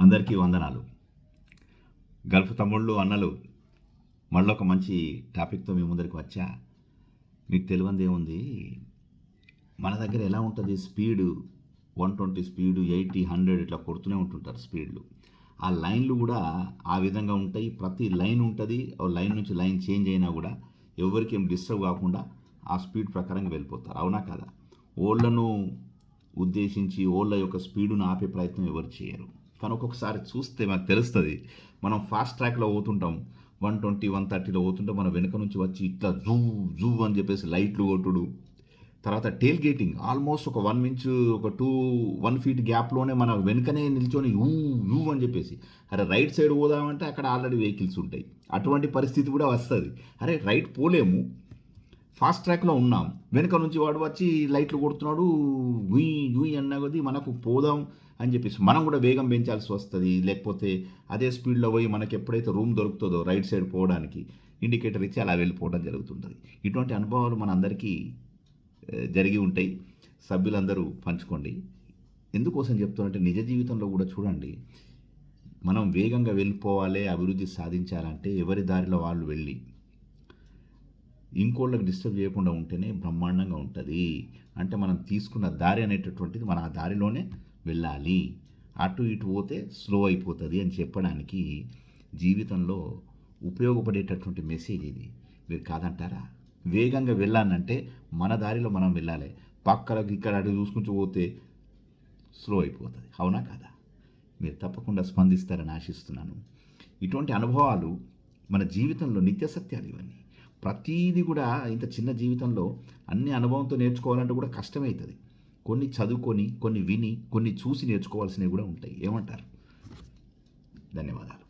అందరికీ వందనాలు. గల్ఫ్ తమ్ముళ్ళు అన్నలు మళ్ళీ ఒక మంచి టాపిక్తో మీ ముందరికి వచ్చా. మీకు తెలియంది ఏముంది మన దగ్గర ఎలా ఉంటుంది speed? One twenty speed eighty hundred ఇట్లా కొడుతూనే ఉంటుంటారు స్పీడ్లు. ఆ లైన్లు కూడా ఆ విధంగా ఉంటాయి. ప్రతి లైన్ ఉంటుంది. ఆ లైన్ నుంచి లైన్ చేంజ్ అయినా కూడా ఎవరికి ఏం డిస్టర్బ్ కాకుండా ఆ స్పీడ్ ప్రకారంగా వెళ్ళిపోతారు. అవునా కదా? ఓళ్ళను ఉద్దేశించి ఓళ్ళ యొక్క స్పీడును ఆపే ప్రయత్నం ఎవరు చేయరు. కానీ ఒక్కొక్కసారి చూస్తే మనకు తెలుస్తుంది. మనం ఫాస్ట్ ట్రాక్లో పోతుంటాం. వన్ ట్వంటీ వన్ థర్టీలో పోతుంటే. మన వెనుక నుంచి వచ్చి ఇట్లా జూ జూ అని చెప్పేసి లైట్లు కొట్టుడు. తర్వాత టేల్ గేటింగ్ ఆల్మోస్ట్ ఒక వన్ ఇంచ్ ఒక టూ వన్ ఫీట్ గ్యాప్లోనే మన వెనుకనే నిల్చొని యూ యూ అని చెప్పేసి. అరే రైట్ సైడ్ పోదామంటే అక్కడ ఆల్రెడీ వెహికల్స్ ఉంటాయి. అటువంటి పరిస్థితి కూడా వస్తుంది. అరే రైట్ పోలేము. ఫాస్ట్ ట్రాక్లో ఉన్నాం. వెనుక నుంచి వాడు వచ్చి లైట్లు కొడుతున్నాడు గుయ్ గుయ్ అన్న కొద్దీ మనకు పోదాం అని చెప్పేసి మనం కూడా వేగం పెంచాల్సి వస్తుంది. లేకపోతే అదే స్పీడ్లో పోయి మనకి ఎప్పుడైతే రూమ్ దొరుకుతుందో రైట్ సైడ్ పోవడానికి ఇండికేటర్ ఇచ్చి అలా వెళ్ళిపోవడం జరుగుతుంటుంది. ఇటువంటి అనుభవాలు మన అందరికీ జరిగి ఉంటాయి. సభ్యులందరూ పంచుకోండి. ఎందుకోసం చెప్తున్నంటే నిజ జీవితంలో కూడా చూడండి. మనం వేగంగా వెళ్ళిపోవాలి అభివృద్ధి సాధించాలంటే ఎవరి దారిలో వాళ్ళు వెళ్ళి ఇంకోళ్ళకి డిస్టర్బ్ చేయకుండా ఉంటేనే బ్రహ్మాండంగా ఉంటుంది. అంటే మనం తీసుకున్న దారి అనేటటువంటిది మన ఆ దారిలోనే వెళ్ళాలి. అటు ఇటు పోతే స్లో అయిపోతుంది అని చెప్పడానికి జీవితంలో ఉపయోగపడేటటువంటి మెసేజ్ ఇది. మీరు కాదంటారా? వేగంగా వెళ్ళానంటే మన దారిలో మనం వెళ్ళాలి. పక్కలకు ఇక్కడ అటు చూసుకుంటూ పోతే స్లో అయిపోతుంది. అవునా కదా? మీరు తప్పకుండా స్పందిస్తారని ఆశిస్తున్నాను. ఇటువంటి అనుభవాలు మన జీవితంలో నిత్య సత్యాలు ఇవన్నీ. ప్రతీది కూడా ఇంత చిన్న జీవితంలో అన్ని అనుభవంతో నేర్చుకోవాలంటే కూడా కష్టమవుతుంది కొన్ని చదువుకొని కొన్ని విని కొన్ని చూసి నేర్చుకోవాల్సినవి కూడా ఉంటాయి. ఏమంటారు? ధన్యవాదాలు.